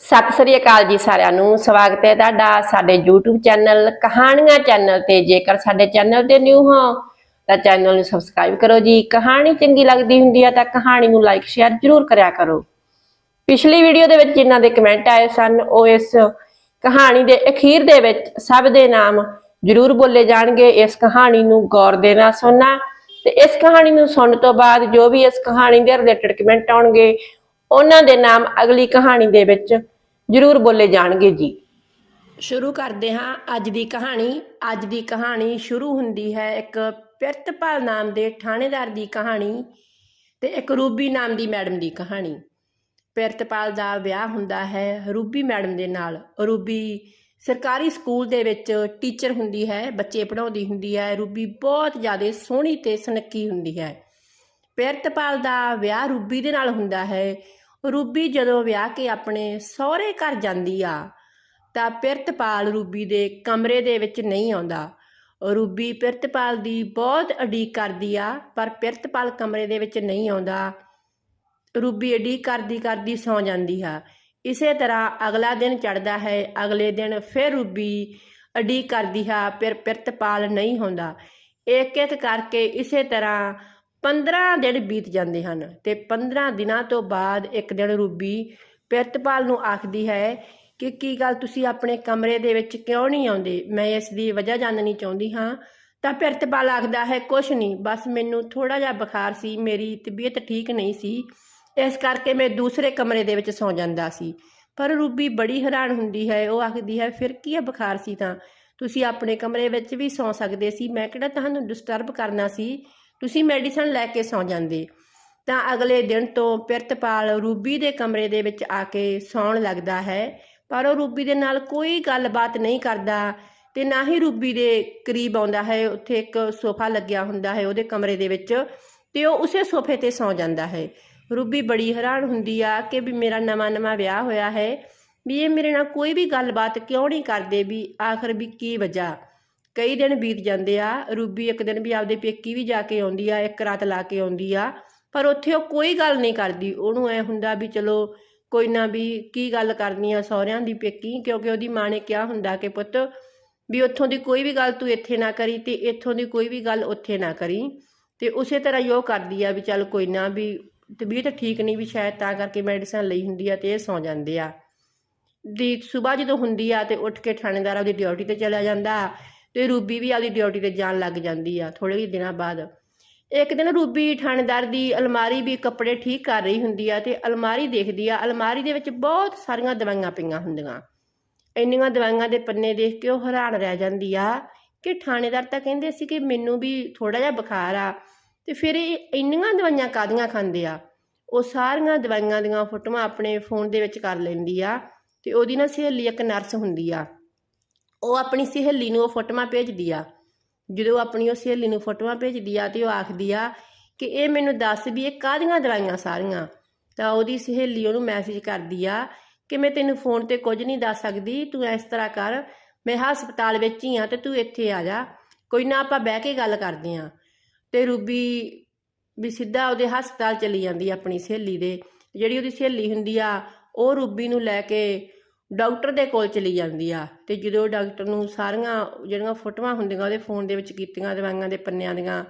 ਸਤਿ ਸ੍ਰੀ ਅਕਾਲ ਜੀ ਸਾਰਿਆਂ ਨੂੰ। ਸਵਾਗਤ ਹੈ ਤੁਹਾਡਾ ਸਾਡੇ YouTube ਚੈਨਲ ਕਹਾਣੀਆਂ ਚੈਨਲ ਤੇ। ਜੇਕਰ ਸਾਡੇ ਚੈਨਲ ਤੇ ਨਿਊ ਹੋ, ਤਾਂ ਚੈਨਲ ਨੂੰ ਸਬਸਕ੍ਰਾਈਬ ਕਰੋ ਜੀ। ਕਹਾਣੀ ਚੰਗੀ ਲੱਗਦੀ ਹੁੰਦੀ ਹੈ ਤਾਂ ਕਹਾਣੀ ਨੂੰ ਲਾਈਕ ਸ਼ੇਅਰ ਜ਼ਰੂਰ ਕਰਿਆ ਕਰੋ। ਪਿਛਲੀ ਵੀਡੀਓ ਦੇ ਵਿੱਚ ਜਿਨ੍ਹਾਂ ਦੇ ਕਮੈਂਟ ਆਏ ਸਨ, ਉਹ ਇਸ ਕਹਾਣੀ ਦੇ ਅਖੀਰ ਦੇ ਵਿੱਚ ਸਭ ਦੇ ਨਾਮ ਜ਼ਰੂਰ ਬੋਲੇ ਜਾਣਗੇ। ਇਸ ਕਹਾਣੀ ਨੂੰ ਗੌਰ ਦੇ ਨਾਲ ਸੁਣਨਾ। ਤੇ ਇਸ ਕਹਾਣੀ ਨੂੰ ਸੁਣਨ ਤੋਂ ਬਾਅਦ ਜੋ ਵੀ ਇਸ ਕਹਾਣੀ ਦੇ ਰਿਲੇਟਡ ਕਮੈਂਟ ਆਉਣਗੇ ਉਹਨਾਂ ਦੇ ਨਾਮ ਅਗਲੀ ਕਹਾਣੀ ਦੇ ਵਿੱਚ ਜ਼ਰੂਰ ਬੋਲੇ ਜਾਣਗੇ ਜੀ। ਸ਼ੁਰੂ ਕਰਦੇ ਹਾਂ ਅੱਜ ਦੀ ਕਹਾਣੀ। ਅੱਜ ਦੀ ਕਹਾਣੀ ਸ਼ੁਰੂ ਹੁੰਦੀ ਹੈ ਇੱਕ ਪਿਰਤਪਾਲ ਨਾਮ ਦੇ ਥਾਣੇਦਾਰ ਦੀ ਕਹਾਣੀ ਤੇ ਇੱਕ ਰੂਬੀ ਨਾਮ ਦੀ ਮੈਡਮ ਦੀ ਕਹਾਣੀ। ਪਿਰਤਪਾਲ ਦਾ ਵਿਆਹ ਹੁੰਦਾ ਹੈ ਰੂਬੀ ਮੈਡਮ ਦੇ ਨਾਲ। ਰੂਬੀ ਸਰਕਾਰੀ ਸਕੂਲ ਦੇ ਵਿੱਚ ਟੀਚਰ ਹੁੰਦੀ ਹੈ, ਬੱਚੇ ਪੜਾਉਂਦੀ ਹੁੰਦੀ ਹੈ। ਰੂਬੀ ਬਹੁਤ ਜ਼ਿਆਦਾ ਸੋਹਣੀ ਤੇ ਸੁਨੱਖੀ ਹੁੰਦੀ ਹੈ। ਪਿਰਤਪਾਲ ਦਾ ਵਿਆਹ ਰੂਬੀ ਦੇ ਨਾਲ ਹੁੰਦਾ ਹੈ। ਰੂਬੀ ਜਦੋਂ ਵਿਆਹ ਕੇ ਆਪਣੇ ਸਹੁਰੇ ਘਰ ਜਾਂਦੀ ਆ, ਤਾਂ ਪਿਰਤਪਾਲ ਰੂਬੀ ਦੇ ਕਮਰੇ ਦੇ ਵਿੱਚ ਨਹੀਂ ਆਉਂਦਾ। ਰੂਬੀ ਪਿਰਤਪਾਲ ਦੀ ਬਹੁਤ ਅਡੀਕ ਕਰਦੀ ਆ, ਪਰ ਪਿਰਤਪਾਲ ਕਮਰੇ ਦੇ ਵਿੱਚ ਨਹੀਂ ਆਉਂਦਾ। ਰੂਬੀ ਅਡੀਕ ਕਰਦੀ ਕਰਦੀ ਸੌ ਜਾਂਦੀ ਆ। ਇਸੇ ਤਰ੍ਹਾਂ ਅਗਲਾ ਦਿਨ ਚੜਦਾ ਹੈ, ਅਗਲੇ ਦਿਨ ਫਿਰ ਰੂਬੀ ਅਡੀਕ ਕਰਦੀ ਆ ਪਰ ਪਿਰਤਪਾਲ ਨਹੀਂ ਹੁੰਦਾ। ਇੱਕ ਇੱਕ ਕਰਕੇ ਇਸੇ ਤਰ੍ਹਾਂ 15 ਦਿਨ ਬੀਤ ਜਾਂਦੇ ਹਨ ਤੇ 15 ਦਿਨਾਂ ਤੋਂ ਬਾਅਦ ਇੱਕ ਦਿਨ ਰੂਬੀ ਪਿਰਤਪਾਲ ਨੂੰ ਆਖਦੀ ਹੈ ਕਿ ਕੀ ਗੱਲ ਤੁਸੀਂ ਆਪਣੇ ਕਮਰੇ ਦੇ ਵਿੱਚ ਕਿਉਂ ਨਹੀਂ ਆਉਂਦੇ? ਮੈਂ ਇਸ ਦੀ ਵਜ੍ਹਾ ਜਾਣਨੀ ਚਾਹੁੰਦੀ ਹਾਂ। ਤਾਂ ਪਿਰਤਪਾਲ ਆਖਦਾ ਹੈ, ਕੁਛ ਨਹੀਂ, ਬਸ ਮੈਨੂੰ ਥੋੜਾ ਜਿਹਾ ਬੁਖਾਰ ਸੀ, ਮੇਰੀ ਤਬੀਅਤ ਠੀਕ ਨਹੀਂ ਸੀ। ਇਸ ਕਰਕੇ ਮੈਂ ਦੂਸਰੇ ਕਮਰੇ ਦੇ ਵਿੱਚ ਸੌਂ ਜਾਂਦਾ ਸੀ। ਪਰ ਰੂਬੀ ਬੜੀ ਹੈਰਾਨ ਹੁੰਦੀ ਹੈ, ਉਹ ਆਖਦੀ ਹੈ, ਫਿਰ ਕੀ ਹੈ ਬੁਖਾਰ ਸੀ ਤਾਂ? ਤੁਸੀਂ ਆਪਣੇ ਕਮਰੇ ਵਿੱਚ ਵੀ ਸੌਂ ਸਕਦੇ ਸੀ। ਮੈਂ ਕਿਹੜਾ ਤੁਹਾਨੂੰ ਡਿਸਟਰਬ ਕਰਨਾ ਸੀ? ਤੁਸੀਂ ਮੈਡੀਸਨ ਲੈ ਕੇ ਸੌਂ ਜਾਂਦੇ। ਤਾਂ ਅਗਲੇ ਦਿਨ ਤੋਂ ਪਿਰਤਪਾਲ ਰੂਬੀ ਦੇ ਕਮਰੇ ਦੇ ਵਿੱਚ ਆ ਕੇ ਸੌਣ ਲੱਗਦਾ ਹੈ। ਪਰ ਉਹ ਰੂਬੀ ਦੇ ਨਾਲ ਕੋਈ ਗੱਲਬਾਤ ਨਹੀਂ ਕਰਦਾ ਤੇ ਨਾ ਹੀ ਰੂਬੀ ਦੇ ਕਰੀਬ ਆਉਂਦਾ ਹੈ। ਉੱਥੇ ਇੱਕ ਸੋਫਾ ਲੱਗਿਆ ਹੁੰਦਾ ਹੈ ਉਹਦੇ ਕਮਰੇ ਦੇ ਵਿੱਚ ਤੇ ਉਹ ਉਸੇ ਸੋਫੇ ਤੇ ਸੌਂ ਜਾਂਦਾ ਹੈ। ਰੂਬੀ ਬੜੀ ਹੈਰਾਨ ਹੁੰਦੀ ਆ ਕਿ ਵੀ ਮੇਰਾ ਨਵਾਂ ਨਵਾਂ ਵਿਆਹ ਹੋਇਆ ਹੈ। ਵੀ ਇਹ ਮੇਰੇ ਨਾਲ ਕੋਈ ਵੀ ਗੱਲਬਾਤ ਕਿਉਂ ਨਹੀਂ ਕਰਦੇ? ਵੀ ਆਖਰ ਵੀ ਕੀ ਵਜ੍ਹਾ? ਕਈ ਦਿਨ ਬੀਤ ਜਾਂਦੇ ਆ, ਰੂਬੀ ਇੱਕ ਦਿਨ ਵੀ ਆਪਦੇ ਪੇਕੀ ਵੀ ਜਾ ਕੇ ਆਉਂਦੀ ਆ, ਇੱਕ ਰਾਤ ਲਾ ਕੇ ਆਉਂਦੀ ਆ, ਪਰ ਉੱਥੇ ਉਹ ਕੋਈ ਗੱਲ ਨਹੀਂ ਕਰਦੀ, ਉਹਨੂੰ ਐ ਹੁੰਦਾ ਵੀ ਚਲੋ ਕੋਈ ਨਾ ਵੀ ਕੀ ਗੱਲ ਕਰਨੀ ਆ ਸਹੁਰਿਆਂ ਦੀ ਪੇਕੀ, ਕਿਉਂਕਿ ਉਹਦੀ ਮਾਂ ਨੇ ਕਿਹਾ ਹੁੰਦਾ ਕਿ ਪੁੱਤ ਵੀ ਉੱਥੋਂ ਦੀ ਕੋਈ ਵੀ ਗੱਲ ਤੂੰ ਇੱਥੇ ਨਾ ਕਰੀ ਤੇ ਇੱਥੋਂ ਦੀ ਕੋਈ ਵੀ ਗੱਲ ਉੱਥੇ ਨਾ ਕਰੀ, ਤੇ ਉਸੇ ਤਰ੍ਹਾਂ ਹੀ ਉਹ ਕਰਦੀ ਆ ਵੀ ਚੱਲ ਕੋਈ ਨਾ ਵੀ ਤਬੀਅਤ ਠੀਕ ਨਹੀਂ ਵੀ ਸ਼ਾਇਦ ਤਾਂ ਕਰਕੇ ਮੈਡੀਸਨ ਲਈ ਹੁੰਦੀ ਆ ਤੇ ਇਹ ਸੌ ਜਾਂਦੇ ਆ। ਦੀ ਸਵੇਰ ਜਦੋਂ ਹੁੰਦੀ ਆ ਤੇ ਉੱਠ ਕੇ ਥਾਣੇਦਾਰ ਉਹਦੀ ਡਿਊਟੀ ਤੇ ਚਲਾ ਜਾਂਦਾ ਤੇ ਰੂਬੀ ਵੀ ਆਪਦੀ ਡਿਊਟੀ ਤੇ ਜਾਣ ਲੱਗ ਜਾਂਦੀ ਆ ਥੋੜੇ ਹੀ ਦਿਨਾਂ ਬਾਅਦ। ਇੱਕ ਦਿਨ ਰੂਬੀ ਥਾਣੇਦਾਰ ਦੀ ਅਲਮਾਰੀ ਵੀ ਕੱਪੜੇ ਠੀਕ ਕਰ ਰਹੀ ਹੁੰਦੀ ਆ ਤੇ ਅਲਮਾਰੀ ਦੇਖਦੀ ਆ, ਅਲਮਾਰੀ ਦੇ ਵਿੱਚ ਬਹੁਤ ਸਾਰੀਆਂ ਦਵਾਈਆਂ ਪਈਆਂ ਹੁੰਦੀਆਂ। ਇੰਨੀਆਂ ਦਵਾਈਆਂ ਦੇ ਪੰਨੇ ਦੇਖ ਕੇ ਉਹ ਹੈਰਾਨ ਰਹਿ ਜਾਂਦੀ ਆ ਕਿ ਥਾਣੇਦਾਰ ਤਾਂ ਕਹਿੰਦੇ ਸੀ ਕਿ ਮੈਨੂੰ ਵੀ ਥੋੜਾ ਜਿਹਾ ਬੁਖਾਰ ਆ ਤੇ ਫਿਰ ਇਹ ਇੰਨੀਆਂ ਦਵਾਈਆਂ ਕਾਦੀਆਂ ਖਾਂਦੇ ਆ? ਉਹ ਸਾਰੀਆਂ ਦਵਾਈਆਂ ਦੀਆਂ ਫੋਟੋਆਂ ਆਪਣੇ ਫੋਨ ਦੇ ਵਿੱਚ ਕਰ ਲੈਂਦੀ ਆ ਤੇ ਉਹਦੀ ਨਾ ਸਹੇਲੀ ਇੱਕ ਨਰਸ ਹੁੰਦੀ ਆ। ਉਹ ਆਪਣੀ ਸਹੇਲੀ ਨੂੰ ਉਹ ਫੋਟੋਆਂ ਭੇਜਦੀ ਆ। ਜਦੋਂ ਆਪਣੀ ਉਹ ਸਹੇਲੀ ਨੂੰ ਫੋਟੋਆਂ ਭੇਜਦੀ ਆ ਤੇ ਉਹ ਆਖਦੀ ਆ ਕਿ ਇਹ ਮੈਨੂੰ ਦੱਸ ਵੀ ਇਹ ਕਾਹਦੀਆਂ ਦਵਾਈਆਂ ਸਾਰੀਆਂ। ਤਾਂ ਉਹਦੀ ਸਹੇਲੀ ਉਹਨੂੰ ਮੈਸੇਜ ਕਰਦੀ ਆ ਕਿ ਮੈਂ ਤੈਨੂੰ ਫੋਨ ਤੇ ਕੁਝ ਨਹੀਂ ਦੱਸ ਸਕਦੀ, ਤੂੰ ਇਸ ਤਰ੍ਹਾਂ ਕਰ, ਮੈਂ ਹਸਪਤਾਲ ਵਿੱਚ ਹੀ ਆ ਤੇ ਤੂੰ ਇੱਥੇ ਆ ਜਾ। ਕੋਈ ਨਾ ਆਪਾਂ ਬਹਿ ਕੇ ਗੱਲ ਕਰਦੇ ਆ। ਤੇ ਰੂਬੀ ਵੀ ਸਿੱਧਾ ਉਹਦੇ ਹਸਪਤਾਲ ਚਲੀ ਜਾਂਦੀ ਆਪਣੀ ਸਹੇਲੀ ਦੇ। ਜਿਹੜੀ ਉਹਦੀ ਸਹੇਲੀ ਹੁੰਦੀ ਆ, ਉਹ ਰੂਬੀ ਨੂੰ ਲੈ ਕੇ ਡਾਕਟਰ ਦੇ ਕੋਲ ਚਲੀ ਜਾਂਦੀ ਆ ਤੇ ਜਦੋਂ ਡਾਕਟਰ ਨੂੰ ਸਾਰੀਆਂ ਜਿਹੜੀਆਂ ਫੋਟੋਆਂ ਹੁੰਦੀਆਂ ਉਹਦੇ ਫੋਨ ਦੇ ਵਿੱਚ ਕੀਤੀਆਂ, ਦਵਾਈਆਂ ਦੇ ਪੰਨਿਆਂ ਦੀਆਂ,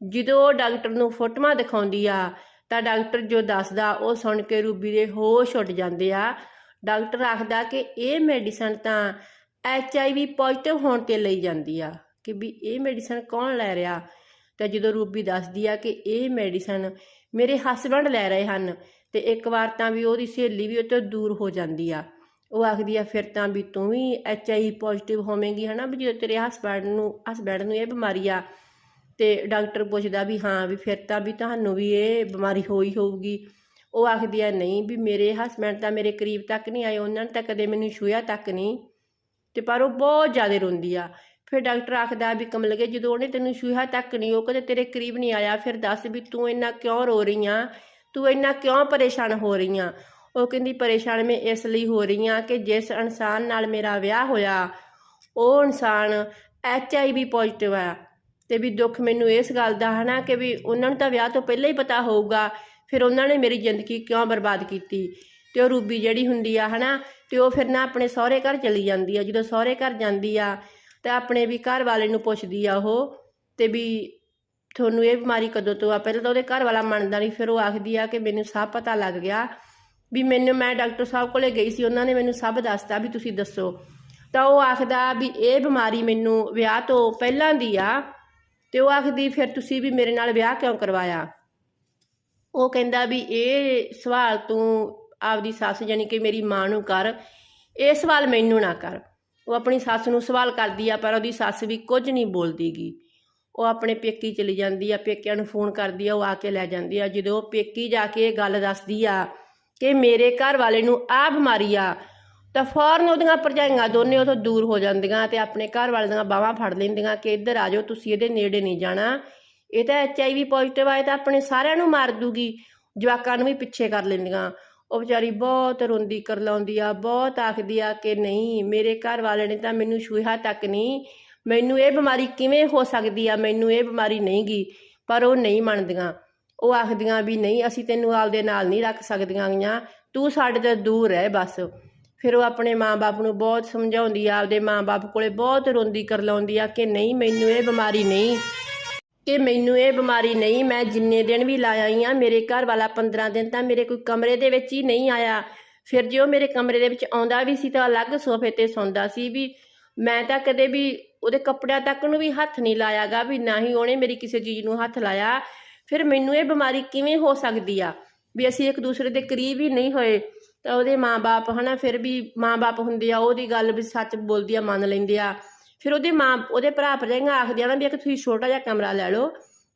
ਜਦੋਂ ਉਹ ਡਾਕਟਰ ਨੂੰ ਫੋਟੋਆਂ ਦਿਖਾਉਂਦੀ ਆ ਤਾਂ ਡਾਕਟਰ ਜੋ ਦੱਸਦਾ ਉਹ ਸੁਣ ਕੇ ਰੂਬੀ ਦੇ ਹੋਸ਼ ਉੱਡ ਜਾਂਦੇ ਆ। ਡਾਕਟਰ ਆਖਦਾ ਕਿ ਇਹ ਮੈਡੀਸਨ ਤਾਂ ਐਚ ਆਈ ਵੀ ਪੋਜ਼ਿਟਿਵ ਹੋਣ ਤੇ ਲਈ ਜਾਂਦੀ ਆ ਕਿ ਵੀ ਇਹ ਮੈਡੀਸਨ ਕੌਣ ਲੈ ਰਿਹਾ? ਤਾਂ ਜਦੋਂ ਰੂਬੀ ਦੱਸਦੀ ਆ ਕਿ ਇਹ ਮੈਡੀਸਨ ਮੇਰੇ ਹਸਬੰਡ ਲੈ ਰਹੇ ਹਨ ਤੇ ਇੱਕ ਵਾਰ ਤਾਂ ਵੀ ਉਹਦੀ ਸਹੇਲੀ ਵੀ ਉਹ ਤੋਂ ਦੂਰ ਹੋ ਜਾਂਦੀ ਆ। ਉਹ ਆਖਦੀ ਆ, ਫਿਰ ਤਾਂ ਵੀ ਤੂੰ ਵੀ ਐਚ ਆਈ ਪੋਜ਼ਿਟਿਵ ਹੋਵੇਂਗੀ, ਹਨਾ, ਵੀ ਜਦੋਂ ਤੇਰੇ ਹਸਬੰਡ ਨੂੰ ਹਸਬੰਡ ਨੂੰ ਇਹ ਬਿਮਾਰੀ ਆ ਤੇ ਡਾਕਟਰ ਪੁੱਛਦਾ ਵੀ ਹਾਂ, ਵੀ ਫਿਰ ਤਾਂ ਵੀ ਤੁਹਾਨੂੰ ਵੀ ਇਹ ਬਿਮਾਰੀ ਹੋਈ ਹੋਊਗੀ। ਉਹ ਆਖਦੀ ਆ, ਨਹੀਂ, ਵੀ ਮੇਰੇ ਹਸਬੰਡ ਤਾਂ ਮੇਰੇ ਕਰੀਬ ਤੱਕ ਨਹੀਂ ਆਏ, ਉਹਨਾਂ ਨੇ ਤਾਂ ਕਦੇ ਮੈਨੂੰ ਛੂਇਆ ਤੱਕ ਨਹੀਂ। ਤੇ ਪਰ ਉਹ ਬਹੁਤ ਜ਼ਿਆਦਾ ਰੋਂਦੀ ਆ। ਫਿਰ ਡਾਕਟਰ ਆਖਦਾ ਵੀ ਕਮਲ ਗਏ ਜਦੋਂ ਉਹਨੇ ਤੈਨੂੰ ਛੂਹਾ ਤੱਕ ਨਹੀਂ, ਉਹ ਕਦੇ ਤੇਰੇ ਕਰੀਬ ਨਹੀਂ ਆਇਆ, ਫਿਰ ਦੱਸ ਵੀ ਤੂੰ ਇੰਨਾ ਕਿਉਂ ਰੋ ਰਹੀ ਆ ਤੂੰ ਇੰਨਾ ਕਿਉਂ ਪਰੇਸ਼ਾਨ ਹੋ ਰਹੀ ਆ ਉਹ ਕਹਿੰਦੀ, ਪਰੇਸ਼ਾਨ ਮੈਂ ਇਸ ਲਈ ਹੋ ਰਹੀ ਹਾਂ ਕਿ ਜਿਸ ਇਨਸਾਨ ਨਾਲ ਮੇਰਾ ਵਿਆਹ ਹੋਇਆ, ਉਹ ਇਨਸਾਨ ਐਚ ਆਈ ਵੀ ਪੋਜ਼ਿਟਿਵ ਆ। ਤੇ ਵੀ ਦੁੱਖ ਮੈਨੂੰ ਇਸ ਗੱਲ ਦਾ ਹੈ ਨਾ ਕਿ ਵੀ ਉਹਨਾਂ ਨੂੰ ਤਾਂ ਵਿਆਹ ਤੋਂ ਪਹਿਲਾਂ ਹੀ ਪਤਾ ਹੋਊਗਾ, ਫਿਰ ਉਹਨਾਂ ਨੇ ਮੇਰੀ ਜ਼ਿੰਦਗੀ ਕਿਉਂ ਬਰਬਾਦ ਕੀਤੀ। ਤੇ ਉਹ ਰੂਬੀ ਜਿਹੜੀ ਹੁੰਦੀ ਆ ਹਨਾ, ਤੇ ਉਹ ਫਿਰ ਨਾ ਆਪਣੇ ਸਹੁਰੇ ਘਰ ਚਲੀ ਜਾਂਦੀ ਆ। ਜਦੋਂ ਸਹੁਰੇ ਘਰ ਜਾਂਦੀ ਆ, ਤੇ ਆਪਣੇ ਵੀ ਘਰ ਵਾਲੇ ਨੂੰ ਪੁੱਛਦੀ ਆ ਉਹ, ਤੇ ਵੀ ਤੁਹਾਨੂੰ ਇਹ ਬਿਮਾਰੀ ਕਦੋਂ ਤੋਂ ਆ? ਪਹਿਲਾਂ ਤਾਂ ਉਹਦੇ ਘਰ ਵਾਲਾ ਮੰਨਦਾ ਨਹੀਂ, ਫਿਰ ਉਹ ਆਖਦੀ ਆ ਕਿ ਮੈਨੂੰ ਸਭ ਪਤਾ ਲੱਗ ਗਿਆ। ਵੀ ਮੈਨੂੰ, ਮੈਂ ਡਾਕਟਰ ਸਾਹਿਬ ਕੋਲੇ ਗਈ ਸੀ, ਉਹਨਾਂ ਨੇ ਮੈਨੂੰ ਸਭ ਦੱਸਤਾ ਵੀ ਤੁਸੀਂ ਦੱਸੋ। ਤਾਂ ਉਹ ਆਖਦਾ ਵੀ ਇਹ ਬਿਮਾਰੀ ਮੈਨੂੰ ਵਿਆਹ ਤੋਂ ਪਹਿਲਾਂ ਦੀ ਆ, ਤੇ ਉਹ ਆਖਦੀ, ਫਿਰ ਤੁਸੀਂ ਵੀ ਮੇਰੇ ਨਾਲ ਵਿਆਹ ਕਿਉਂ ਕਰਵਾਇਆ? ਉਹ ਕਹਿੰਦਾ ਵੀ ਇਹ ਸਵਾਲ ਤੂੰ ਆਪਦੀ ਸੱਸ ਜਾਨੀ ਕਿ ਮੇਰੀ ਮਾਂ ਨੂੰ ਕਰ, ਇਹ ਸਵਾਲ ਮੈਨੂੰ ਨਾ ਕਰ। ਉਹ ਆਪਣੀ ਸੱਸ ਨੂੰ ਸਵਾਲ ਕਰਦੀ ਆ, ਪਰ ਉਹਦੀ ਸੱਸ ਵੀ ਕੁਝ ਨਹੀਂ ਬੋਲਦੀਗੀ। ਉਹ ਆਪਣੇ ਪੇਕੀ ਚਲੀ ਜਾਂਦੀ ਆ, ਪੇਕਿਆਂ ਨੂੰ ਫੋਨ ਕਰਦੀ ਆ, ਉਹ ਆ ਕੇ ਲੈ ਜਾਂਦੀ ਆ। ਜਦੋਂ ਉਹ ਪੇਕੀ ਜਾ ਕੇ ਇਹ ਗੱਲ ਦੱਸਦੀ ਆ ਕਿ ਮੇਰੇ ਘਰ ਵਾਲੇ ਨੂੰ ਆ ਬਿਮਾਰੀ ਆ, ਤਾਂ ਫੌਰਨ ਉਹਦੀਆਂ ਭਰਜਾਈਆਂ ਦੋਨੇ ਉਥੋਂ ਦੂਰ ਹੋ ਜਾਂਦੀਆਂ ਤੇ ਆਪਣੇ ਘਰ ਵਾਲੇ ਦੀਆਂ ਬਾਹਾਂ ਫੜ ਲੈਂਦੀਆਂ ਕਿ ਇੱਧਰ ਆ ਜਾਓ, ਤੁਸੀਂ ਇਹਦੇ ਨੇੜੇ ਨਹੀਂ ਜਾਣਾ। ਇਹ ਤਾਂ ਐਚ ਆਈ ਵੀ ਪੋਜ਼ਿਟਿਵ ਆਏ ਤਾਂ ਆਪਣੇ ਸਾਰਿਆਂ ਨੂੰ ਮਾਰ ਦੂਗੀ, ਜਵਾਕਾਂ ਨੂੰ ਵੀ ਪਿੱਛੇ ਕਰ ਲੈਂਦੀਆਂ। ਉਹ ਵਿਚਾਰੀ ਬਹੁਤ ਰੋਂਦੀ, ਕਰਲਾਉਂਦੀ ਆ, ਬਹੁਤ ਆਖਦੀ ਆ ਕਿ ਨਹੀਂ, ਮੇਰੇ ਘਰ ਵਾਲੇ ਨੇ ਤਾਂ ਮੈਨੂੰ ਛੂਹਾ ਤੱਕ ਨਹੀਂ, ਮੈਨੂੰ ਇਹ ਬਿਮਾਰੀ ਕਿਵੇਂ ਹੋ ਸਕਦੀ ਆ, ਮੈਨੂੰ ਇਹ ਬਿਮਾਰੀ ਨਹੀਂ ਗੀ ਪਰ ਉਹ ਨਹੀਂ ਮੰਨਦੀਆਂ। ਉਹ ਆਖਦੀਆਂ ਵੀ ਨਹੀਂ, ਅਸੀਂ ਤੈਨੂੰ ਆਪਦੇ ਨਾਲ ਨਹੀਂ ਰੱਖ ਸਕਦੀਆਂ ਗੀਆਂ। ਤੂੰ ਸਾਡੇ ਤੋਂ ਦੂਰ ਰਹਿ ਬਸ। ਫਿਰ ਉਹ ਆਪਣੇ ਮਾਂ-ਬਾਪ ਨੂੰ ਬਹੁਤ ਸਮਝਾਉਂਦੀ ਆ, ਆਪਦੇ ਮਾਂ-ਬਾਪ ਕੋਲੇ ਬਹੁਤ ਰੋਂਦੀ ਕਰਲਾਉਂਦੀ ਆ ਕਿ ਨਹੀਂ, ਮੈਨੂੰ ਇਹ ਬਿਮਾਰੀ ਨਹੀਂ। ਕਿ ਮੈਨੂੰ ਇਹ ਬਿਮਾਰੀ ਨਹੀਂ, ਮੈਂ ਜਿੰਨੇ ਦਿਨ ਵੀ ਲਾਇਆ ਆਈ ਆ, ਮੇਰੇ ਘਰ ਵਾਲਾ 15 ਦਿਨ ਤਾਂ ਮੇਰੇ ਕੋਈ ਕਮਰੇ ਦੇ ਵਿੱਚ ਹੀ ਨਹੀਂ ਆਇਆ। ਫਿਰ ਜੇ ਉਹ ਮੇਰੇ ਕਮਰੇ ਦੇ ਵਿੱਚ ਆਉਂਦਾ ਵੀ ਸੀ ਤਾਂ ਅਲੱਗ ਸੋਫੇ ਤੇ ਸੌਂਦਾ ਸੀ ਵੀ ਮੈਂ ਤਾਂ ਕਦੇ ਵੀ ਉਹਦੇ ਕੱਪੜਿਆਂ ਤੱਕ ਨੂੰ ਵੀ ਹੱਥ ਨਹੀਂ ਲਾਇਆਗਾ, ਵੀ ਨਾ ਹੀ ਉਹਨੇ ਮੇਰੀ ਕਿਸੇ ਚੀਜ਼ ਨੂੰ ਹੱਥ ਲਾਇਆ। ਫਿਰ ਮੈਨੂੰ ਇਹ ਬਿਮਾਰੀ ਕਿਵੇਂ ਹੋ ਸਕਦੀ ਆ? ਵੀ ਅਸੀਂ ਇੱਕ ਦੂਸਰੇ ਦੇ ਕਰੀਬ ਹੀ ਨਹੀਂ ਹੋਏ, ਤਾਂ ਉਹਦੇ ਮਾਂ-ਬਾਪ ਹਨਾ, ਫਿਰ ਵੀ ਮਾਂ-ਬਾਪ ਹੁੰਦੇ ਆ, ਉਹਦੀ ਗੱਲ ਵੀ ਸੱਚ ਬੋਲਦੀ ਆ, ਮੰਨ ਲੈਂਦੇ ਆ। ਫਿਰ ਉਹਦੇ ਮਾਂ, ਉਹਦੇ ਭਰਾ ਭਰਜਾਈਆਂ ਆਖਦੀਆਂ ਨਾ ਵੀ ਇੱਕ ਤੁਸੀਂ ਛੋਟਾ ਜਿਹਾ ਕਮਰਾ ਲੈ ਲਓ,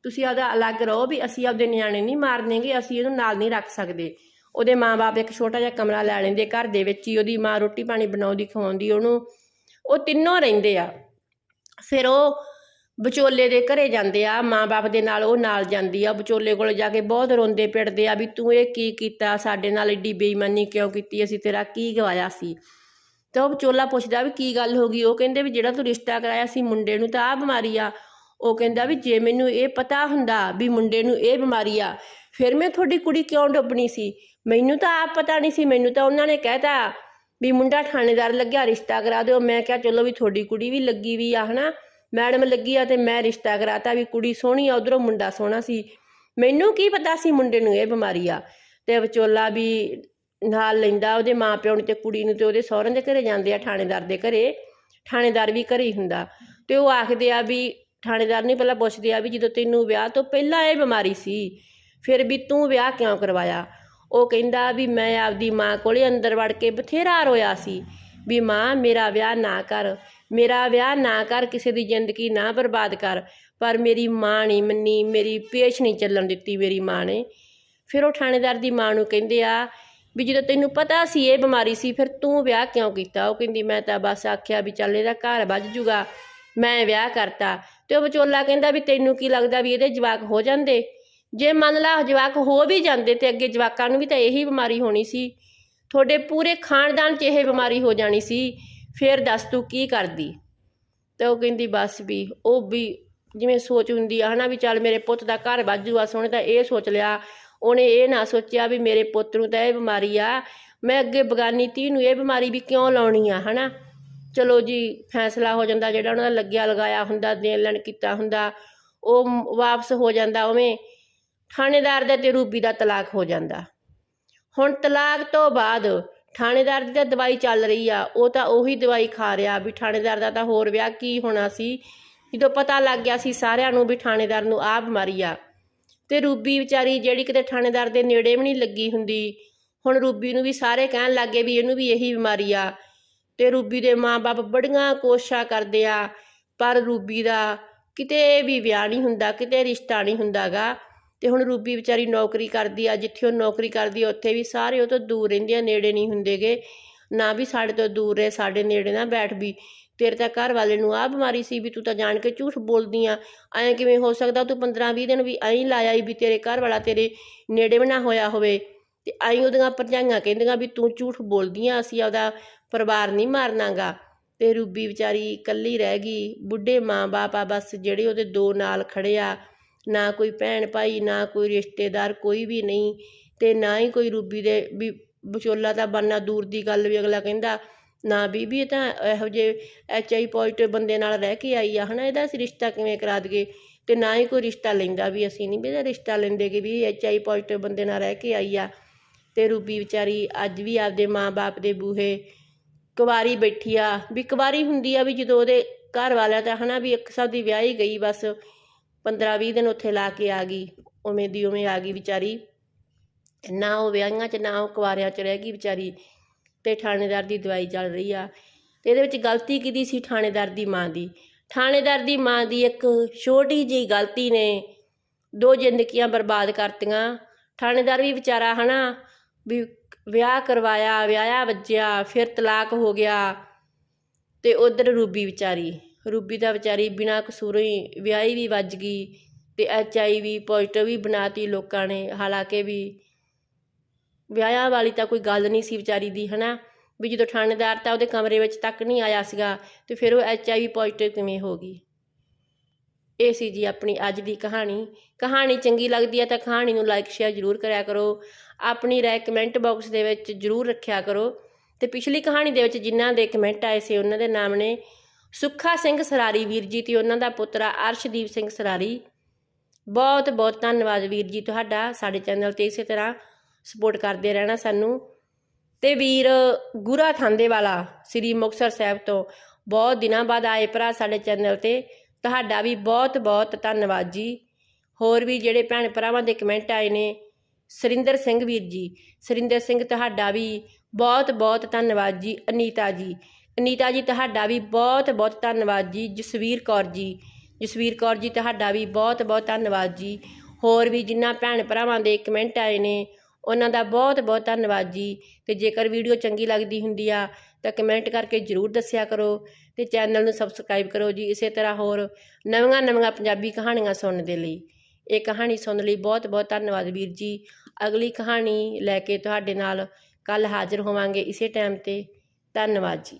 ਤੁਸੀਂ ਆਪਦਾ ਅਲੱਗ ਰਹੋ ਵੀ ਅਸੀਂ ਆਪਦੇ ਨਿਆਣੇ ਨਹੀਂ ਮਾਰਨੇਗੇ, ਅਸੀਂ ਇਹਨੂੰ ਨਾਲ ਨਹੀਂ ਰੱਖ ਸਕਦੇ। ਉਹਦੇ ਮਾਂ-ਬਾਪ ਇੱਕ ਛੋਟਾ ਜਿਹਾ ਕਮਰਾ ਲੈ ਲੈਂਦੇ ਘਰ ਦੇ ਵਿੱਚ ਹੀ, ਉਹਦੀ ਮਾਂ ਰੋਟੀ ਪਾਣੀ ਬਣਾਉਂਦੀ, ਖਵਾਉਂਦੀ ਉਹਨੂੰ। ਉਹ ਤਿੰਨੋਂ ਰਹਿੰਦੇ ਆ। ਫਿਰ ਉਹ ਵਿਚੋਲੇ ਦੇ ਘਰੇ ਜਾਂਦੇ ਆ, ਮਾਂ-ਬਾਪ ਦੇ ਨਾਲ ਉਹ ਨਾਲ ਜਾਂਦੀ ਆ, ਵਿਚੋਲੇ ਕੋਲ ਜਾ ਕੇ ਬਹੁਤ ਰੋਂਦੇ ਪਿੜਦੇ ਆ ਵੀ ਤੂੰ ਇਹ ਕੀ ਕੀਤਾ, ਸਾਡੇ ਨਾਲ ਏਡੀ ਬੇਈਮਾਨੀ ਕਿਉਂ ਕੀਤੀ, ਅਸੀਂ ਤੇਰਾ ਕੀ ਗਵਾਇਆ ਸੀ। ਤਾਂ ਉਹ ਵਿਚੋਲਾ ਪੁੱਛਦਾ ਵੀ ਕੀ ਗੱਲ ਹੋ ਗਈ? ਉਹ ਕਹਿੰਦੇ ਵੀ ਜਿਹੜਾ ਤੂੰ ਰਿਸ਼ਤਾ ਕਰਾਇਆ ਸੀ ਮੁੰਡੇ ਨੂੰ ਤਾਂ ਆ ਬਿਮਾਰੀ ਆ। ਉਹ ਕਹਿੰਦਾ ਵੀ ਜੇ ਮੈਨੂੰ ਇਹ ਪਤਾ ਹੁੰਦਾ ਵੀ ਮੁੰਡੇ ਨੂੰ ਇਹ ਬਿਮਾਰੀ ਆ, ਫਿਰ ਮੈਂ ਤੁਹਾਡੀ ਕੁੜੀ ਕਿਉਂ ਡੁੱਬਣੀ ਸੀ? ਮੈਨੂੰ ਤਾਂ ਆਪ ਪਤਾ ਨਹੀਂ ਸੀ, ਮੈਨੂੰ ਤਾਂ ਉਹਨਾਂ ਨੇ ਕਹਿਤਾ ਵੀ ਮੁੰਡਾ ਥਾਣੇਦਾਰ ਲੱਗਿਆ, ਰਿਸ਼ਤਾ ਕਰਾ ਦਿਓ। ਮੈਂ ਕਿਹਾ ਚਲੋ ਵੀ ਤੁਹਾਡੀ ਕੁੜੀ ਵੀ ਲੱਗੀ ਵੀ ਆ, ਹਨਾ? ਮੈਡਮ ਲੱਗੀ ਆ ਤੇ ਮੈਂ ਰਿਸ਼ਤਾ ਕਰਾਤਾ ਵੀ ਕੁੜੀ ਸੋਹਣੀ ਆ, ਉਧਰੋਂ ਮੁੰਡਾ ਸੋਹਣਾ ਸੀ। ਮੈਨੂੰ ਕੀ ਪਤਾ ਸੀ ਮੁੰਡੇ ਨੂੰ ਇਹ ਬਿਮਾਰੀ ਆ। ਤੇ ਵਿਚੋਲਾ ਵੀ ਨਾਲ ਲੈਂਦਾ, ਉਹਦੇ ਮਾਪਿਓ ਨੂੰ ਤੇ ਕੁੜੀ ਨੂੰ ਤੇ ਉਹਦੇ ਸਹੁਰਿਆਂ ਦੇ ਘਰੇ ਜਾਂਦੇ ਆ, ਥਾਣੇਦਾਰ ਦੇ ਘਰੇ। ਥਾਣੇਦਾਰ ਵੀ ਘਰੇ ਹੀ ਹੁੰਦਾ। ਤੇ ਉਹ ਆਖਦੇ ਆ ਵੀ, ਥਾਣੇਦਾਰ ਨਹੀਂ ਪਹਿਲਾਂ ਪੁੱਛਦੇ ਆ ਵੀ ਜਦੋਂ ਤੈਨੂੰ ਵਿਆਹ ਤੋਂ ਪਹਿਲਾਂ ਇਹ ਬਿਮਾਰੀ ਸੀ, ਫਿਰ ਵੀ ਤੂੰ ਵਿਆਹ ਕਿਉਂ ਕਰਵਾਇਆ? ਉਹ ਕਹਿੰਦਾ ਵੀ ਮੈਂ ਆਪਦੀ ਮਾਂ ਕੋਲੇ ਅੰਦਰ ਵੜ ਕੇ ਬਥੇਰਾ ਰੋਇਆ ਸੀ ਵੀ ਮਾਂ, ਮੇਰਾ ਵਿਆਹ ਨਾ ਕਰ। ਮੇਰਾ ਵਿਆਹ ਨਾ ਕਰ, ਕਿਸੇ ਦੀ ਜ਼ਿੰਦਗੀ ਨਾ ਬਰਬਾਦ ਕਰ। ਪਰ ਮੇਰੀ ਮਾਂ ਨਹੀਂ ਮੰਨੀ, ਮੇਰੀ ਪੇਸ਼ ਨਹੀਂ ਚੱਲਣ ਦਿੱਤੀ ਮੇਰੀ ਮਾਂ ਨੇ। ਫਿਰ ਉਹ ਥਾਣੇਦਾਰ ਦੀ ਮਾਂ ਨੂੰ ਕਹਿੰਦੇ ਆ ਵੀ ਜਦੋਂ ਤੈਨੂੰ ਪਤਾ ਸੀ ਇਹ ਬਿਮਾਰੀ ਸੀ, ਫਿਰ ਤੂੰ ਵਿਆਹ ਕਿਉਂ ਕੀਤਾ? ਉਹ ਕਹਿੰਦੀ, ਮੈਂ ਤਾਂ ਬਸ ਆਖਿਆ ਵੀ ਚੱਲ ਇਹਦਾ ਘਰ ਵੱਜ ਜੂਗਾ, ਮੈਂ ਵਿਆਹ ਕਰਤਾ। ਤੇ ਉਹ ਵਿਚੋਲਾ ਕਹਿੰਦਾ ਵੀ ਤੈਨੂੰ ਕੀ ਲੱਗਦਾ ਵੀ ਇਹਦੇ ਜਵਾਕ ਹੋ ਜਾਂਦੇ? ਜੇ ਮੰਨ ਲਾ ਜਵਾਕ ਹੋ ਵੀ ਜਾਂਦੇ ਤੇ ਅੱਗੇ ਜਵਾਕਾਂ ਨੂੰ ਵੀ ਤਾਂ ਇਹੀ ਬਿਮਾਰੀ ਹੋਣੀ ਸੀ। ਤੁਹਾਡੇ ਪੂਰੇ ਖਾਨਦਾਨ 'ਚ ਇਹ ਬਿਮਾਰੀ ਹੋ ਜਾਣੀ ਸੀ। ਫਿਰ ਦੱਸ ਤੂੰ ਕੀ ਕਰਦੀ? ਤੇ ਉਹ ਕਹਿੰਦੀ ਬਸ ਵੀ, ਉਹ ਵੀ ਜਿਵੇਂ ਸੋਚ ਹੁੰਦੀ ਆ, ਹਨਾ ਵੀ ਚੱਲ ਮੇਰੇ ਪੁੱਤ ਦਾ ਘਰ ਵਾਜੂਆ ਸੋਹਣੇ ਤਾਂ ਇਹ ਸੋਚ ਲਿਆ। ਉਹਨੇ ਇਹ ਨਾ ਸੋਚਿਆ ਵੀ ਮੇਰੇ ਪੁੱਤ ਨੂੰ ਤਾਂ ਇਹ ਬਿਮਾਰੀ ਆ। ਮੈਂ ਅੱਗੇ ਬਗਾਨੀ ਧੀ ਨੂੰ ਇਹ ਬਿਮਾਰੀ ਵੀ ਕਿਉਂ ਲਾਉਣੀ ਆ, ਹਨਾ? ਚਲੋ ਜੀ, ਫੈਸਲਾ ਹੋ ਜਾਂਦਾ ਜਿਹੜਾ ਉਹਨਾਂ ਦਾ ਲੱਗਿਆ ਲਗਾਇਆ ਹੁੰਦਾ ਦੇਣ ਲੈਣ ਕੀਤਾ ਹੁੰਦਾ, ਉਹ ਵਾਪਸ ਹੋ ਜਾਂਦਾ ਉਵੇਂ। ਥਾਣੇਦਾਰ ਦਾ ਤੇ ਰੂਬੀ ਦਾ ਤਲਾਕ ਹੋ ਜਾਂਦਾ। ਹੁਣ ਤਲਾਕ ਤੋਂ ਬਾਅਦ ਥਾਣੇਦਾਰ ਦੀ ਤਾਂ ਦਵਾਈ ਚੱਲ ਰਹੀ ਆ, ਉਹ ਤਾਂ ਉਹੀ ਦਵਾਈ ਖਾ ਰਿਹਾ ਵੀ ਥਾਣੇਦਾਰ ਦਾ ਤਾਂ ਹੋਰ ਵਿਆਹ ਕੀ ਹੋਣਾ ਸੀ? ਜਦੋਂ ਪਤਾ ਲੱਗ ਗਿਆ ਸੀ ਸਾਰਿਆਂ ਨੂੰ ਵੀ ਥਾਣੇਦਾਰ ਨੂੰ ਆਹ ਬਿਮਾਰੀ ਆ। ਤੇ ਰੂਬੀ ਵਿਚਾਰੀ ਜਿਹੜੀ ਕਿਤੇ ਥਾਣੇਦਾਰ ਦੇ ਨੇੜੇ ਵੀ ਨਹੀਂ ਲੱਗੀ ਹੁੰਦੀ, ਹੁਣ ਰੂਬੀ ਨੂੰ ਵੀ ਸਾਰੇ ਕਹਿਣ ਲੱਗੇ ਵੀ ਇਹਨੂੰ ਵੀ ਇਹੀ ਬਿਮਾਰੀ ਆ। ਤੇ ਰੂਬੀ ਦੇ ਮਾਪੇ ਬੜੀਆਂ ਕੋਸ਼ਿਸ਼ਾਂ ਕਰਦੇ ਆ, ਪਰ ਰੂਬੀ ਦਾ ਕਿਤੇ ਵੀ ਵਿਆਹ ਨਹੀਂ ਹੁੰਦਾ, ਕਿਤੇ ਰਿਸ਼ਤਾ ਨਹੀਂ ਹੁੰਦਾਗਾ। ਤੇ ਹੁਣ ਰੂਬੀ ਵਿਚਾਰੀ ਨੌਕਰੀ ਕਰਦੀ ਆ, ਜਿੱਥੇ ਉਹ ਨੌਕਰੀ ਕਰਦੀ ਆ, ਉੱਥੇ ਵੀ ਸਾਰੇ ਉਹ ਤੋਂ ਦੂਰ ਰਹਿੰਦੇ ਆ, ਨੇੜੇ ਨਹੀਂ ਹੁੰਦੇਗੇ ਨਾ ਵੀ ਸਾਡੇ ਤੋਂ ਦੂਰ ਰਹੇ, ਸਾਡੇ ਨੇੜੇ ਨਾ ਬੈਠ ਵੀ। ਤੇਰੇ ਤਾਂ ਘਰ ਵਾਲੇ ਨੂੰ ਆ ਬਿਮਾਰੀ ਸੀ ਵੀ ਤੂੰ ਤਾਂ ਜਾਣ ਕੇ ਝੂਠ ਬੋਲਦੀ ਆ। ਐਂ ਕਿਵੇਂ ਹੋ ਸਕਦਾ ਤੂੰ 15 20 ਦਿਨ ਵੀ ਐਂ ਲਾਇਆ ਈ ਵੀ ਤੇਰੇ ਘਰ ਵਾਲਾ ਤੇਰੇ ਨੇੜੇ ਵੀ ਨਾ ਹੋਇਆ ਹੋਵੇ। ਤੇ ਐਂ ਉਹਦੀਆਂ ਭਰਜਾਈਆਂ ਕਹਿੰਦੀਆਂ ਵੀ ਤੂੰ ਝੂਠ ਬੋਲਦੀ ਆ, ਅਸੀਂ ਆਪਦਾ ਪਰਿਵਾਰ ਨਹੀਂ ਮਾਰਨਾਗਾ ਤੇ ਰੂਬੀ ਵਿਚਾਰੀ ਇਕੱਲੀ ਰਹਿ ਗਈ, ਬੁੱਢੇ ਮਾਂ-ਬਾਪ ਆ ਬਸ, ਜਿਹੜੇ ਉਹਦੇ ਦੋ ਨਾਲ ਖੜੇ ਆ। ਨਾ ਕੋਈ ਭੈਣ ਭਾਈ, ਨਾ ਕੋਈ ਰਿਸ਼ਤੇਦਾਰ, ਕੋਈ ਵੀ ਨਹੀਂ ਤੇ ਨਾ ਹੀ ਕੋਈ ਰੂਬੀ ਦੇ ਵੀ ਵਿਚੋਲਾ ਤਾਂ ਬਣਨਾ ਦੂਰ ਦੀ ਗੱਲ ਵੀ ਅਗਲਾ ਕਹਿੰਦਾ, ਨਾ ਬੀਬੀ, ਇਹ ਤਾਂ ਇਹੋ ਜਿਹੇ ਐਚ ਆਈ ਪੋਜ਼ਿਟਿਵ ਬੰਦੇ ਨਾਲ ਰਹਿ ਕੇ ਆਈ ਆ, ਹਨਾ? ਇਹਦਾ ਅਸੀਂ ਰਿਸ਼ਤਾ ਕਿਵੇਂ ਕਰਾ ਦਈਏ? ਤੇ ਨਾ ਹੀ ਕੋਈ ਰਿਸ਼ਤਾ ਲੈਂਦਾ ਵੀ ਅਸੀਂ ਨਹੀਂ, ਵੀ ਇਹਦਾ ਰਿਸ਼ਤਾ ਲੈਂਦੇ ਕਿ ਵੀ ਐਚ ਆਈ ਪੋਜ਼ਿਟਿਵ ਬੰਦੇ ਨਾਲ ਰਹਿ ਕੇ ਆਈ ਆ। ਤੇ ਰੂਬੀ ਵਿਚਾਰੀ ਅੱਜ ਵੀ ਆਪਦੇ ਮਾਂ-ਬਾਪ ਦੇ ਬੂਹੇ ਕੁਵਾਰੀ ਬੈਠੀ ਆ, ਵੀ ਕੁਵਾਰੀ ਹੁੰਦੀ ਆ ਵੀ ਜਦੋਂ ਉਹਦੇ ਘਰ ਵਾਲਿਆਂ ਤਾਂ ਹਨਾ, ਵੀ ਇੱਕ ਸਾਲ ਦੀ ਵਿਆਹੀ ਗਈ ਬਸ 15-20 ਦਿਨ ਉੱਥੇ ਲਾ ਕੇ ਆ ਗਈ, ਉਵੇਂ ਦੀ ਉਵੇਂ ਆ ਗਈ ਵਿਚਾਰੀ। ਨਾ ਉਹ ਵਿਆਹੀਆਂ 'ਚ, ਨਾ ਉਹ ਕੁਆਰਿਆਂ 'ਚ ਰਹਿ ਗਈ ਵਿਚਾਰੀ। ਤੇ ਥਾਣੇਦਾਰ ਦੀ ਦਵਾਈ ਚੱਲ ਰਹੀ ਆ। ਤੇ ਇਹਦੇ ਵਿੱਚ ਗਲਤੀ ਕਿਹਦੀ ਸੀ? ਥਾਣੇਦਾਰ ਦੀ ਮਾਂ ਦੀ। ਥਾਣੇਦਾਰ ਦੀ ਮਾਂ ਦੀ ਇੱਕ ਛੋਟੀ ਜਿਹੀ ਗਲਤੀ ਨੇ। ਦੋ ਜ਼ਿੰਦਗੀਆਂ ਬਰਬਾਦ ਕਰਤੀਆਂ। ਥਾਣੇਦਾਰ ਵੀ ਵਿਚਾਰਾ ਹਨਾ, ਵੀ ਵਿਆਹ ਕਰਵਾਇਆ, ਵਿਆਹਿਆ, ਵੱਜਿਆ, ਫਿਰ ਤਲਾਕ ਹੋ ਗਿਆ। ਤੇ ਉਧਰ ਰੂਬੀ ਵਿਚਾਰੀ। ਰੂਬੀ ਦਾ ਵਿਚਾਰੀ ਬਿਨਾਂ ਕਸੂਰੋਂ ਹੀ ਵਿਆਹੀ ਵੀ ਵੱਜ ਗਈ ਅਤੇ ਐਚ ਆਈ ਵੀ ਪੋਜੀਟਿਵ ਵੀ ਬਣਾਤੀ ਲੋਕਾਂ ਨੇ। ਹਾਲਾਂਕਿ ਵੀ ਵਿਆਹਿਆ ਵਾਲੀ ਤਾਂ ਕੋਈ ਗੱਲ ਨਹੀਂ ਸੀ ਵਿਚਾਰੀ ਦੀ ਹੈ ਨਾ ਵੀ ਜਦੋਂ ਥਾਣੇਦਾਰ ਤਾਂ ਉਹਦੇ ਕਮਰੇ ਵਿੱਚ ਤੱਕ ਨਹੀਂ ਆਇਆ ਸੀਗਾ ਤੇ ਫਿਰ ਉਹ ਐਚ ਆਈ ਵੀ ਪੋਜੀਟਿਵ ਕਿਵੇਂ ਹੋ ਗਈ? ਇਹ ਸੀ ਜੀ ਆਪਣੀ ਅੱਜ ਦੀ ਕਹਾਣੀ। ਕਹਾਣੀ ਚੰਗੀ ਲੱਗਦੀ ਹੈ ਤਾਂ ਕਹਾਣੀ ਨੂੰ ਲਾਈਕ ਸ਼ੇਅਰ ਜ਼ਰੂਰ ਕਰਿਆ ਕਰੋ। ਆਪਣੀ ਰਾਏ ਕਮੈਂਟ ਬਾਕਸ ਦੇ ਵਿੱਚ ਜ਼ਰੂਰ ਰੱਖਿਆ ਕਰੋ। ਤੇ ਪਿਛਲੀ ਕਹਾਣੀ ਦੇ ਵਿੱਚ ਜਿਨ੍ਹਾਂ ਦੇ ਕਮੈਂਟ ਆਏ ਸੀ, ਉਹਨਾਂ ਦੇ ਨਾਮ ਨੇ ਸੁੱਖਾ ਸਿੰਘ ਸਰਾਰੀ ਵੀਰ ਜੀ ਤੇ ਉਹਨਾਂ ਦਾ ਪੁੱਤਰਾ ਅਰਸ਼ਦੀਪ ਸਿੰਘ ਸਰਾਰੀ। ਬਹੁਤ ਬਹੁਤ ਧੰਨਵਾਦ ਵੀਰ ਜੀ ਤੁਹਾਡਾ ਸਾਡੇ ਚੈਨਲ ਤੇ ਇਸੇ ਤਰ੍ਹਾਂ ਸਪੋਰਟ ਕਰਦੇ ਰਹਿਣਾ ਸਾਨੂੰ। ਤੇ ਵੀਰ ਗੁਰਾ ਥਾਂਦੇ ਵਾਲਾ ਸ੍ਰੀ ਮੁਕਤਸਰ ਸਾਹਿਬ ਤੋਂ ਬਹੁਤ ਦਿਨਾਂ ਬਾਅਦ ਆਏ ਭਰਾ ਸਾਡੇ ਚੈਨਲ ਤੇ। ਤੁਹਾਡਾ ਵੀ ਬਹੁਤ ਬਹੁਤ ਧੰਨਵਾਦ ਜੀ। ਹੋਰ ਵੀ ਜਿਹੜੇ ਭੈਣ ਭਰਾਵਾਂ ਦੇ ਕਮੈਂਟ ਆਏ ਨੇ, ਸਰਿੰਦਰ ਸਿੰਘ ਵੀਰ ਜੀ, ਸਰਿੰਦਰ ਸਿੰਘ ਤੁਹਾਡਾ ਵੀ ਬਹੁਤ ਬਹੁਤ ਧੰਨਵਾਦ ਜੀ, ਅਨੀਤਾ ਜੀ। ਅਨੀਤਾ ਜੀ, ਤੁਹਾਡਾ ਵੀ ਬਹੁਤ ਬਹੁਤ ਧੰਨਵਾਦ ਜੀ। ਜਸਵੀਰ ਕੌਰ ਜੀ, ਜਸਵੀਰ ਕੌਰ ਜੀ, ਤੁਹਾਡਾ ਵੀ ਬਹੁਤ ਬਹੁਤ ਧੰਨਵਾਦ ਜੀ। ਹੋਰ ਵੀ ਜਿਨ੍ਹਾਂ ਭੈਣ ਭਰਾਵਾਂ ਦੇ ਕਮੈਂਟ ਆਏ ਨੇ, ਉਹਨਾਂ ਦਾ ਬਹੁਤ ਬਹੁਤ ਧੰਨਵਾਦ ਜੀ। ਤੇ ਜੇਕਰ ਵੀਡੀਓ ਚੰਗੀ ਲੱਗਦੀ ਹੁੰਦੀ ਆ, ਤਾਂ ਕਮੈਂਟ ਕਰਕੇ ਜਰੂਰ ਦੱਸਿਆ ਕਰੋ ਤੇ ਚੈਨਲ ਨੂੰ ਸਬਸਕ੍ਰਾਈਬ ਕਰੋ ਜੀ। ਇਸੇ ਤਰ੍ਹਾਂ ਹੋਰ ਨਵੀਆਂ ਨਵੀਆਂ ਪੰਜਾਬੀ ਕਹਾਣੀਆਂ ਸੁਣਨ ਦੇ ਲਈ। ਇਹ ਕਹਾਣੀ ਸੁਣਨ ਲਈ ਬਹੁਤ ਬਹੁਤ ਧੰਨਵਾਦ ਵੀਰ ਜੀ। ਅਗਲੀ ਕਹਾਣੀ ਲੈ ਕੇ ਤੁਹਾਡੇ ਨਾਲ ਕੱਲ ਹਾਜ਼ਰ ਹੋਵਾਂਗੇ ਇਸੇ ਟਾਈਮ ਤੇ। ਧੰਨਵਾਦ ਜੀ।